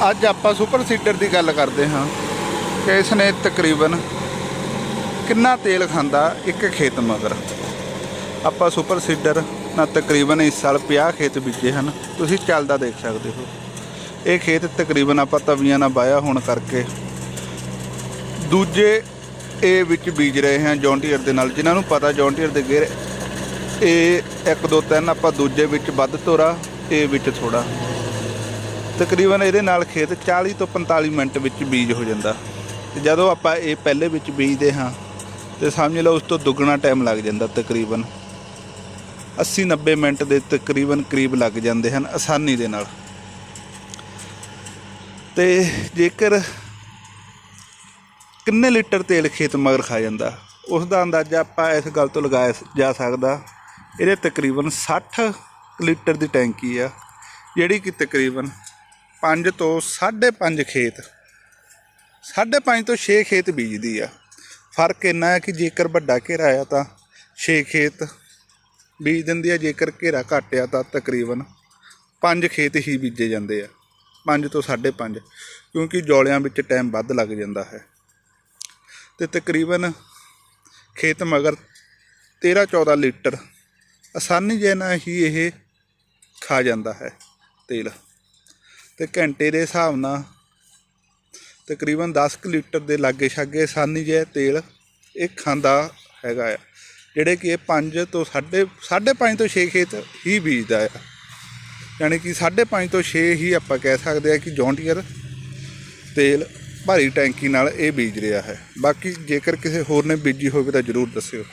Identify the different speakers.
Speaker 1: ਅੱਜ ਆਪਾਂ super seeder ਦੀ ਗੱਲ ਕਰਦੇ ਹਾਂ ਕਿ ਇਸ ਨੇ ਤਕਰੀਬਨ ਕਿੰਨਾ ਤੇਲ ਖਾਂਦਾ ਇੱਕ ਖੇਤ ਮਗਰ? ਆਪਾਂ ਸੁਪਰ ਸੀਡਰ ਨਾਲ ਤਕਰੀਬਨ ਇਸ ਸਾਲ 50 ਖੇਤ ਬੀਜੇ ਹਨ। ਤੁਸੀਂ ਚੱਲਦਾ ਦੇਖ ਸਕਦੇ ਹੋ। ਇਹ ਖੇਤ ਤਕਰੀਬਨ ਆਪਾਂ ਤਵੀਆਂ ਨਾਲ ਵਾਇਆ ਹੋਣ ਕਰਕੇ ਦੂਜੇ ਇਹ ਵਿੱਚ ਬੀਜ ਰਹੇ ਹਾਂ ਜੌਂਟੀਅਰ ਦੇ ਨਾਲ। ਜਿਨ੍ਹਾਂ ਨੂੰ ਪਤਾ ਜੌਂਟੀਅਰ ਦੇ ਗੇਰ, ਇਹ 1 2 3 ਆਪਾਂ ਦੂਜੇ ਵਿੱਚ ਵੱਧ ਤੋਰਾ, ਇਹ ਵਿੱਚ ਥੋੜਾ ਤਕਰੀਬਨ ਇਹਦੇ ਨਾਲ ਖੇਤ 40 ਤੋਂ 45 ਮਿੰਟ ਵਿੱਚ ਬੀਜ ਹੋ ਜਾਂਦਾ। ਤੇ ਜਦੋਂ ਆਪਾਂ ਇਹ ਪਹਿਲੇ ਵਿੱਚ ਬੀਜਦੇ ਹਾਂ, ਤੇ ਸਮਝ ਲਓ ਉਸ ਤੋਂ ਦੁੱਗਣਾ ਟਾਈਮ ਲੱਗ ਜਾਂਦਾ ਤਕਰੀਬਨ। 80 90 ਮਿੰਟ ਦੇ ਤਕਰੀਬਨ ਕਰੀਬ ਲੱਗ ਜਾਂਦੇ ਹਨ ਆਸਾਨੀ ਦੇ ਨਾਲ। ਤੇ ਜੇਕਰ ਕਿੰਨੇ ਲੀਟਰ ਤੇਲ ਖੇਤ ਮਗਰ ਖਾ ਜਾਂਦਾ ਉਸ ਦਾ ਅੰਦਾਜ਼ਾ ਆਪਾਂ ਇਸ ਗੱਲ ਤੋਂ ਲਗਾਇਆ ਜਾ ਸਕਦਾ, ਇਹਦੇ ਤਕਰੀਬਨ 60 ਲੀਟਰ ਦੀ ਟੈਂਕੀ ਆ, ਜਿਹੜੀ ਕਿ ਤਕਰੀਬਨ 5 ਤੋਂ 5.5 ਖੇਤ। 5.5 ਤੋਂ 6 ਖੇਤ ਬੀਜਦੀ ਆ। ਫ਼ਰਕ ਇੰਨਾ ਹੈ ਕਿ ਜੇਕਰ ਵੱਡਾ ਘੇਰਾ ਆ ਤਾਂ 6 ਖੇਤ ਬੀਜ ਦਿੰਦੀ ਆ, ਜੇਕਰ ਘੇਰਾ ਘੱਟ ਆ ਤਾਂ ਤਕਰੀਬਨ 5 ਖੇਤ ਹੀ ਬੀਜੇ ਜਾਂਦੇ ਆ। 5 ਤੋਂ 5.5 ਕਿਉਂਕਿ ਜੌਲਿਆਂ ਵਿੱਚ ਟਾਈਮ ਵੱਧ ਲੱਗ ਜਾਂਦਾ ਹੈ। ਤੇ ਤਕਰੀਬਨ ਖੇਤ ਮਗਰ 13 14 ਲੀਟਰ ਆਸਾਨੀ ਜੇ ਨਾਲ ਹੀ ਇਹ ਖਾ ਜਾਂਦਾ ਹੈ ਤੇਲ। ਤੇ ਘੰਟੇ ਦੇ ਹਿਸਾਬ ਨਾਲ ਤਕਰੀਬਨ 10 ਕੁ ਲੀਟਰ ਦੇ ਲਾਗੇ ਛਾਗੇ ਆਸਾਨੀ ਜੇ ਤੇਲ ਇਹ ਖਾਂਦਾ ਹੈਗਾ ਆ, ਜਿਹੜੇ ਕਿ ਇਹ 5 ਤੋਂ 5.5 5 ਤੋਂ 6 ਖੇਤ ਹੀ ਬੀਜਦਾ ਆ। ਯਾਨੀ ਕਿ 5.5 ਤੋਂ 6 ਹੀ ਆਪਾਂ ਕਹਿ ਸਕਦੇ ਆ ਕਿ ਜੌਂਟੀਅਰ ਤੇਲ ਭਾਰੀ ਟੈਂਕੀ ਨਾਲ ਇਹ ਬੀਜ ਰਿਹਾ ਹੈ। ਬਾਕੀ ਜੇਕਰ ਕਿਸੇ ਹੋਰ ਨੇ ਬੀਜੀ ਹੋਵੇ ਤਾਂ ਜਰੂਰ ਦੱਸਿਓ।